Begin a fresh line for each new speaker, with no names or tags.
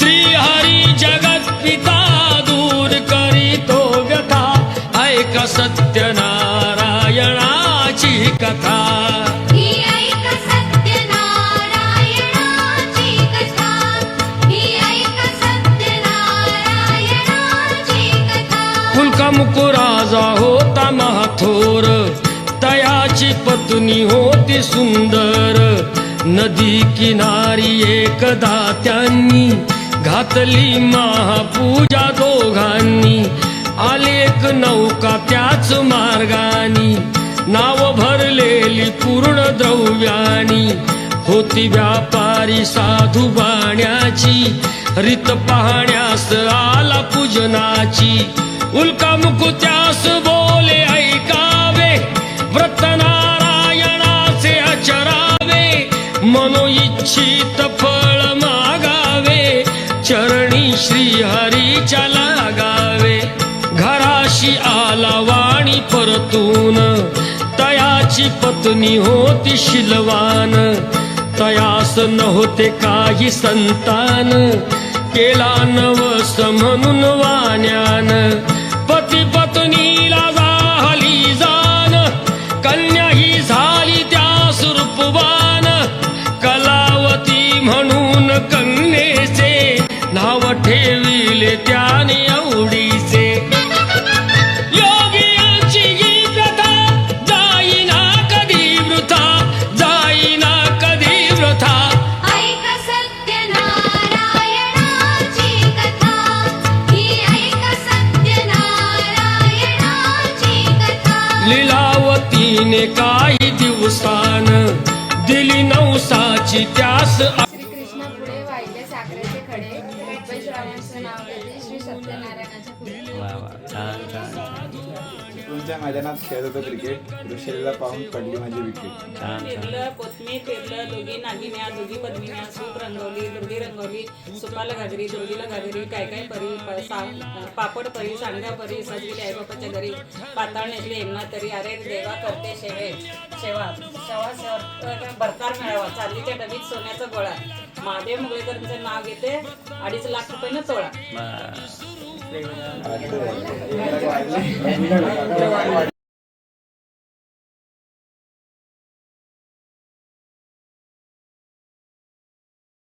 श्री हरी जगत पिता दूर करीतो व्यथा. ऐक सत्यनारायणाची कथा. मुकुराजा होता महाथोर. तयाची पत्नी होती सुंदर. नदी किनारी एकदा त्यांनी घातली महापूजा दोघांनी. आले एक नौका त्याच मार्गानी. नाव भरलेली पूर्ण द्रव्यानी. होती व्यापारी साधू बाण्याची. रित पाहण्यास आला पूजनाची. उल्का मुकुत्यास बोले ऐकावे. व्रत नारायणाचे अचरावे मनो इच्छित चरणी श्री हरीच्या लागावे. घराशी आला वाणी परतून. तयाची पत्नी होती शिलवान. तयास नव्हते काही संतान. केला नवस म्हणून वाण्यान. ठेविले त्याने आवडीचे योगियांची ही प्रथा जाईना कधी वृथा जाईना कधी वृथा.
ऐक सत्यनारायणाची कथा ही ऐक सत्यनारायणाची कथा.
लीलावतीने काही दिवसान दिली नवसाची त्यास
नाव घेतले श्री सत्यनारायणाच्या पुढे
वा वा छान छान
चिपळूणच्या मैदानात खेळत होतो क्रिकेट ऋषेला पाहून पडली माझी विकेट
छान
दोघी नागिन्या दोघी पद्मिन्या सूप रंगवली दुर्गी रंगवली सुपाला घागरी दुर्गीला घागरी काय काय परी प- सा- पापड परी सांडगा परी सजविली आई बापाच्या घरी. पाताळ नेसली तरी अरे देवा करते शेवे शेवा शेवा शेवा भरतार मिळावा चांदीच्या डबीत सोन्याचा गोळा. महादेव मुगळेकरांचं नाव घेते अडीच लाख रुपयानं तोळा
बस.
वाटलं.